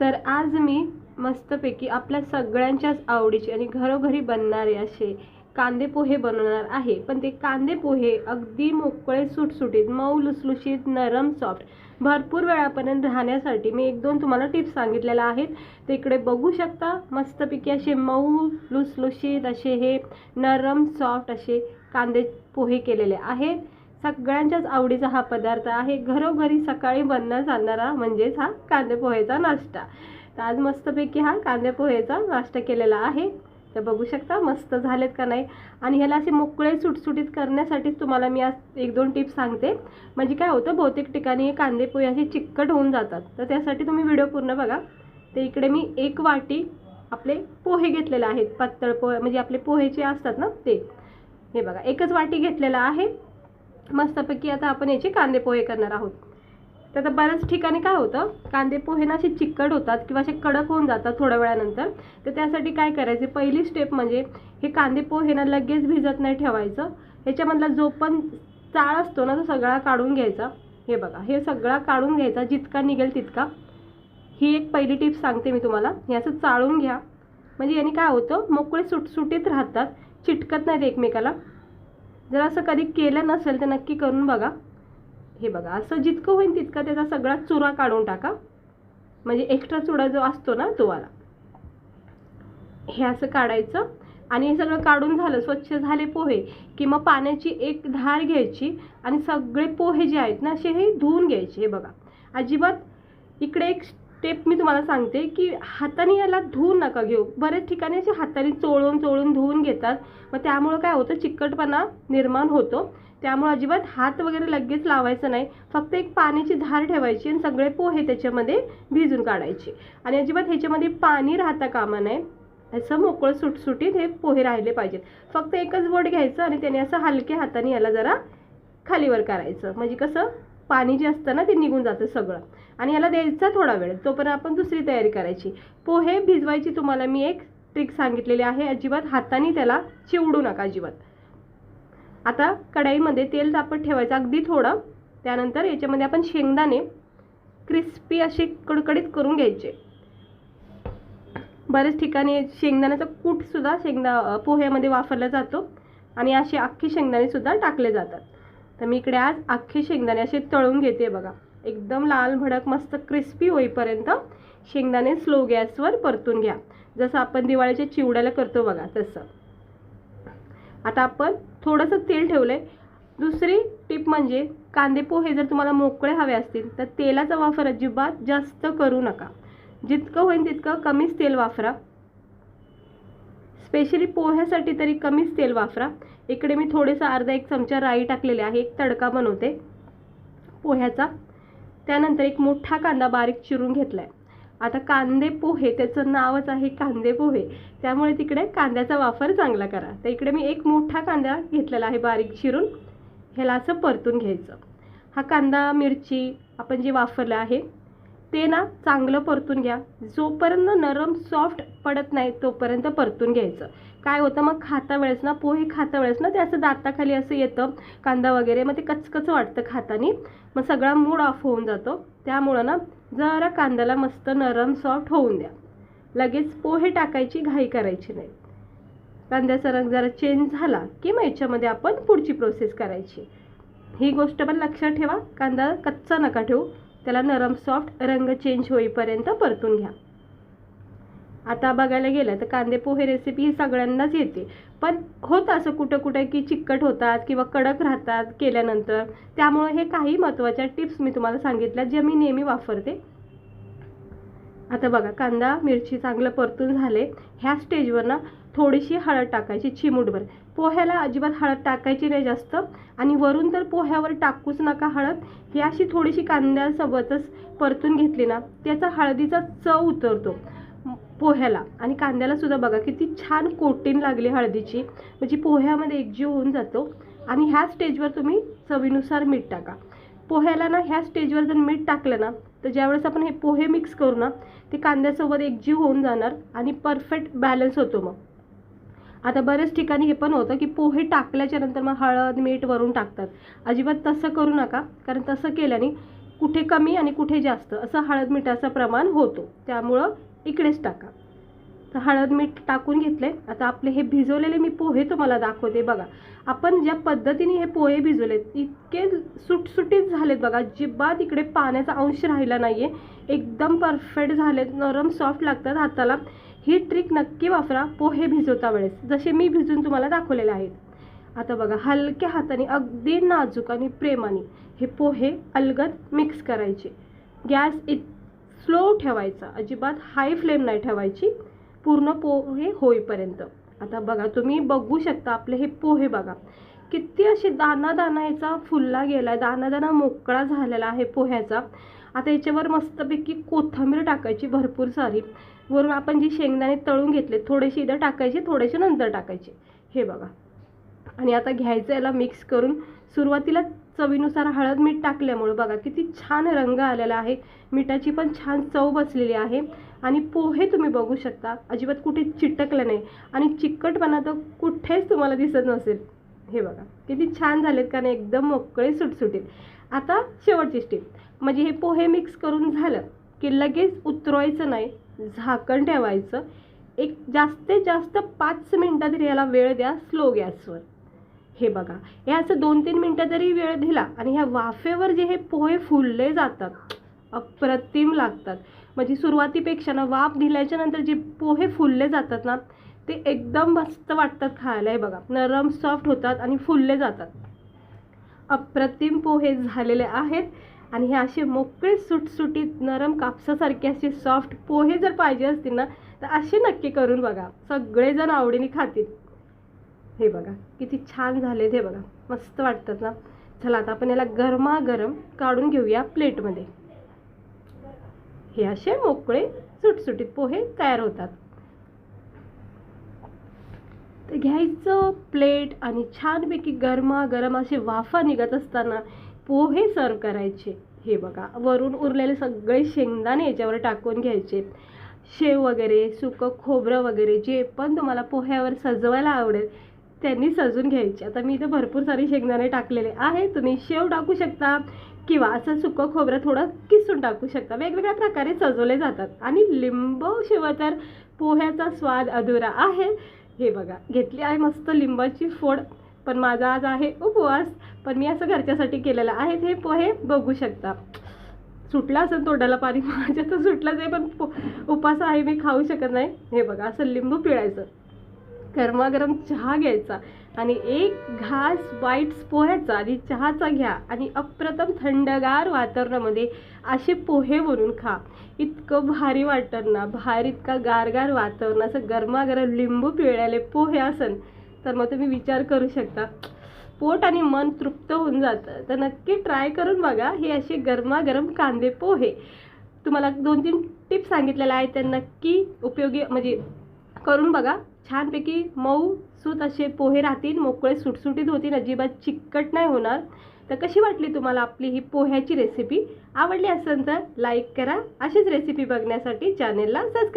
तर आज मी मस्तपैकी आपल्या सगळ्यांच्याच आवडीचे आणि घरोघरी बनणारे असे कांदे पोहे बनवणार आहे. पण ते कांदे पोहे अगदी मोकळे सुटसुटीत मऊ लुसलुशीत नरम सॉफ्ट भरपूर वेळापर्यंत राहण्यासाठी मी एक दोन तुम्हाला टिप्स सांगितलेल्या आहेत. ते इकडे बघू शकता मस्तपैकी असे मऊ लुसलुशीत असे हे नरम सॉफ्ट असे कांदे पोहे केलेले आहेत सगळ्यांच्याच आवडीचा हा पदार्थ आहे. घरोघरी सकाळी बनणं चालणारा म्हणजेच हा कांदे पोहेचा नाश्ता. तर आज मस्तपैकी हा कांदे पोहेचा नाश्ता केलेला आहे. तर बघू शकता मस्त झालेत का नाही. आणि ह्याला असे मोकळे सुटसुटीत करण्यासाठीच तुम्हाला मी आज एक दोन टिप्स सांगते. म्हणजे काय होतं बहुतेक ठिकाणी हे कांदे पोहे असे चिकट होऊन जातात. तर त्यासाठी तुम्ही व्हिडिओ पूर्ण बघा. तर इकडे मी एक वाटी आपले पोहे घेतलेले आहेत. पातळ पोहे म्हणजे आपले पोहेचे असतात ना ते. हे बघा एकच वाटी घेतलेला आहे. मस्तपैकी आता आपण याचे कांदे पोहे करणार आहोत. तर आता बऱ्याच ठिकाणी काय होतं कांदे पोहे ना असे चिकट होतात किंवा असे कडक होऊन जातात थोड्या वेळानंतर. तर त्यासाठी काय करायचे पहिली स्टेप म्हणजे हे कांदे पोहे ना लगेच भिजत नाही ठेवायचं. ह्याच्यामधला जो पण चाळ असतो ना तो सगळा काढून घ्यायचा. हे बघा हे सगळा काढून घ्यायचा जितका निघेल तितका. ही एक पहिली टिप्स सांगते मी तुम्हाला. हे असं चाळून घ्या. म्हणजे याने काय होतं मोकळे सुटसुटीत राहतात चिटकत नाहीत एकमेकाला. जर असं कधी केलं नसेल तर नक्की करून बघा. हे बघा असं जितकं होईल तितकं त्याचा सगळा चुरा काढून टाका. म्हणजे एक्स्ट्रा चुरा जो असतो ना तो वाला हे असं काढायचं आणि हे सगळं काढून झालं स्वच्छ झाले पोहे की मग पाण्याची एक धार घ्यायची आणि सगळे पोहे जे आहेत ना असे हे धुवून घ्यायचे हे बघा. अजिबात इकडे एक स्टेप मी तुम्हाला सांगते की हाताने याला धुवून नका घेऊ. बऱ्याच ठिकाणी असे हाताने चोळून चोळून धुवून घेतात. मग त्यामुळं काय होतं? चिकटपणा निर्माण होतो. त्यामुळं अजिबात हात वगैरे लगेच लावायचं नाही. फक्त एक पाण्याची धार ठेवायची आणि सगळे पोहे त्याच्यामध्ये भिजून काढायचे. आणि अजिबात ह्याच्यामध्ये पाणी राहता कामा नये. असं मोकळं सुटसुटीत हे पोहे राहिले पाहिजेत. फक्त एकच बोट घ्यायचं आणि त्याने असं हलक्या हाताने याला जरा खालीवर करायचं. म्हणजे कसं? पाणी जे असतं ना ते निघून जातं सगळं. आणि याला द्यायचा थोडा वेळ. तोपर्यंत आपण दुसरी तयारी करायची. पोहे भिजवायची तुम्हाला मी एक ट्रिक सांगितलेली आहे. अजिबात हाताने त्याला चिवडू नका अजिबात. आता कढाईमध्ये तेल तापत ठेवायचं अगदी थोडं. त्यानंतर याच्यामध्ये आपण शेंगदाणे क्रिस्पी असे कडकडीत करून घ्यायचे. बरेच ठिकाणी शेंगदाण्याचा कूटसुद्धा शेंगदा पोह्यामध्ये वापरला जातो. आणि असे अख्खे शेंगदाणेसुद्धा टाकले जातात. तर मी इकडे आज अख्खे शेंगदाणे असे तळून घेते बघा. एकदम लाल भडक मस्त क्रिस्पी होईपर्यंत शेंगदाणे स्लो गॅसवर परतून घ्या. जसं आपण दिवाळीच्या चिवड्याला करतो बघा तसं. आता आपण थोडंसं तेल ठेवलं आहे दुसरी टिप म्हणजे कांदे पोहे जर तुम्हाला मोकळे हवे असतील तर तेलाचा वापर अजिबात जास्त करू नका. जितकं होईल तितकं कमीच तेल वापरा. स्पेशली पोह्यासाठी तरी कमीच तेल वापरा. इकडे मी थोडेसा अर्धा एक चमचा राई टाकलेले आहे एक तडका बनवते पोह्याचा. त्यानंतर एक मोठा कांदा बारीक चिरून घेतला आहे आता कांदे पोहे त्याचं नावच आहे कांदे पोहे. त्यामुळे तिकडे कांद्याचा वापर चांगला करा. तर इकडे मी एक मोठा कांदा घेतलेला आहे बारीक चिरून. ह्याला असं परतून घ्यायचं. हा कांदा मिरची आपण जे वापरलं आहे ते ना चांगलं परतून घ्या. जोपर्यंत नरम सॉफ्ट पडत नाही तोपर्यंत परतून घ्यायचं. काय होतं मग खाता वेळेस ना पोहे खाता वेळेस ना ते असं दाताखाली असं येतं कांदा वगैरे मग ते कचकच वाटतं खातानी. मग सगळा मूड ऑफ होऊन जातो. त्यामुळं ना जरा कांद्याला मस्त नरम सॉफ्ट होऊन द्या. लगेच पोहे टाकायची घाई करायची नाही. कांद्याचा रंग जरा चेंज झाला की मग याच्यामध्ये आपण पुढची प्रोसेस करायची. ही गोष्ट पण लक्षात ठेवा. कांदा कच्चा नका ठेवू. त्याला नरम सॉफ्ट रंग चेंज होईपर्यंत परतून घ्या. आता बघायला गेलं तर कांदे पोहे रेसिपी ही सगळ्यांनाच येते. पण होतं असं कुठं कुठं की चिकट होतात किंवा कडक राहतात केल्यानंतर त्यामुळे हे काही महत्त्वाच्या टिप्स मी तुम्हाला सांगितल्या ज्या मी नेहमी वापरते. आता बघा कांदा मिरची चांगलं परतून झाले. ह्या स्टेजवर ना थोडीशी हळद टाकायची चिमूटभर. पोह्याला अजिबात हळद टाकायची नाही जास्त. आणि वरून तर पोह्यावर टाकूच नका हळद. ही अशी थोडीशी कांद्यासोबतच परतून घेतली ना त्याचा हळदीचा चव उतरतो पोह्याला. आणि कांद्याला सुद्धा बघा किती छान कोटीन लागली हळदीची. म्हणजे पोह्यामध्ये एकजीव होऊन जातो. आणि ह्या स्टेजवर तुम्ही चवीनुसार मीठ टाका. पोह्याला ना ह्या स्टेजवर जर मीठ टाकलं ना तर ज्यावेळेस आपण हे पोहे मिक्स करू ना ते कांद्यासोबत एकजीव होऊन जाणार आणि परफेक्ट बॅलन्स होतो मग. आता बऱ्याच ठिकाणी हे पण होतं की पोहे टाकल्याच्या नंतर मग हळद मीठ वरून टाकतात. अजिबात तसं करू नका कारण तसं केल्याने कुठे कमी आणि कुठे जास्त असं हळद मिठाचं प्रमाण होतो. त्यामुळं इकडेच टाका. तर हळद मीठ टाकून घेतले. आता आपले हे भिजवलेले मी पोहे तुम्हाला दाखवते बघा. आपण ज्या पद्धतीने हे पोहे भिजवलेत इतके सुटसुटीत झालेत बघा. अजिबात इकडे पाण्याचा अंश राहिला नाही आहे एकदम परफेक्ट झालेत. नरम सॉफ्ट लागतात हाताला. ही ट्रिक नक्की वापरा. पोहे भिजवता वेळेस. जसे मी भिजून तुम्हाला दाखवलेले आहेत. आता बघा हलक्या हाताने अगदी नाजूक आणि प्रेमाने हे पोहे अलगद मिक्स करायचे. गॅस इत स्लो ठेवायचा. अजिबात हाय फ्लेम नाही ठेवायची. पूर्ण पोहे होईपर्यंत. आता बघा तुम्ही बघू शकता आपले हे पोहे बघा. किती असे दाना दाना याचा फुलला गेला दाना दाना मोकळा झालेला आहे पोह्याचा आता याच्यावर मस्तपैकी कोथिंबीर टाकायची भरपूर सारी. वरून आपण जी शेंगदाणे तळून घेतले थोडेसे इथं टाकायचे थोडेसे नंतर टाकायचे. हे बघा. आणि आता घ्यायचं याला मिक्स करून. सुरुवातीला चवीनुसार हळद मीठ टाकल्यामुळं बघा किती छान रंग आलेला आहे. मिठाची पण छान चव बसलेली आहे. आणि पोहे तुम्ही बघू शकता. अजिबात कुठे चिटकलं नाही. आणि चिकटपणा तर कुठेच तुम्हाला दिसत नसेल. हे बघा. किती छान झालेत कारण एकदम मोकळे सुटसुटीत. आता शेवटची स्टेप म्हणजे हे पोहे मिक्स करून झालं की लगेच उतरवायचं नाही. झाकण ठेवायचं. एक जास्तीत जास्त पाच मिनटं तरी याला वेळ द्या स्लो गॅसवर. हे बघा हे असं दोन तीन मिनटं तरी वेळ दिला आणि ह्या वाफेवर जे हे पोहे फुलले जातात अप्रतिम लागतात. म्हणजे सुरुवातीपेक्षा ना वाफ दिल्याच्या नंतर जे पोहे फुलले जातात ना ते एकदम मस्त वाटतात खायला. हे बघा नरम सॉफ्ट होतात आणि फुलले जातात. अप्रतिम पोहे झालेले आहेत. आणि हे असे मोकळे सुटसुटीत नरम कापसासारखे असे सॉफ्ट पोहे जर पाहिजे असतील ना तर असे नक्की करून बघा. सगळेजण आवडीने खातील. हे बघा किती छान झालेत हे बघा. मस्त वाटतात ना. चला आता आपण याला गरमागरम काढून घेऊया प्लेटमध्ये. हे असे मोकळे सुटसुटीत पोहे तयार होतात. तर घ्यायचं प्लेट आणि छानपैकी गरमागरम असे वाफा निघत असताना पोहे सर्व करायचे. हे बघा वरून उरलेले सगळे शेंगदाणे याच्यावर टाकून घ्यायचे. शेव वगैरे सुकं खोबरं वगैरे जे पण तुम्हाला पोह्यावर सजवायला आवडेल त्यांनी सजून घ्यायचे. आता मी इथे भरपूर सारे शेंगदाणे टाकलेले आहे तुम्ही शेव टाकू शकता किंवा असं सुकं खोबरं थोडं किसून टाकू शकता. वेगवेगळ्या प्रकारे सजवले जातात. आणि लिंब शिवाय तर पोह्याचा स्वाद अधुरा आहे. हे बघा घेतली आहे मस्त लिंबाची फोड. पण माझा आज आहे उपवास पण मी असं घरच्यासाठी केलेलं आहे हे पोहे बघू शकता. सुटला असेल तोंडाला पाणी माझ्या तर सुटलंच आहे पण पो उपास आहे मी खाऊ शकत नाही. हे बघा असं लिंबू पिळायचं. गरमागरम चहा घ्यायचा आणि एक घास वाईट्स पोह्याचा आणि चहाचा घ्या आणि अप्रथम थंडगार वातावरणामध्ये असे पोहे बनवून खा. इतकं भारी वाटतं ना भारी इतका गारगार वातावरण असं गरमागरम लिंबू पिळायले पोहे असन. तर मग तुम्ही विचार करू शकता. पोट आणि मन तृप्त होऊन जातं. तर नक्की ट्राय करून बघा. हे असे गरमागरम कांदे पोहे. तुम्हाला दोन तीन टिप्स सांगितलेल्या आहेत. त्या नक्की उपयोगी म्हणजे करून बघा. छानपैकी मऊ सूत असे पोहे राहतील. मोकळे सुटसुटीत होतील. अजिबात चिकट नाही होणार. तर कशी वाटली तुम्हाला आपली ही पोह्याची रेसिपी आवडली असेल तर लाईक करा. अशीच रेसिपी बघण्यासाठी चॅनेलला सबस्क्राईब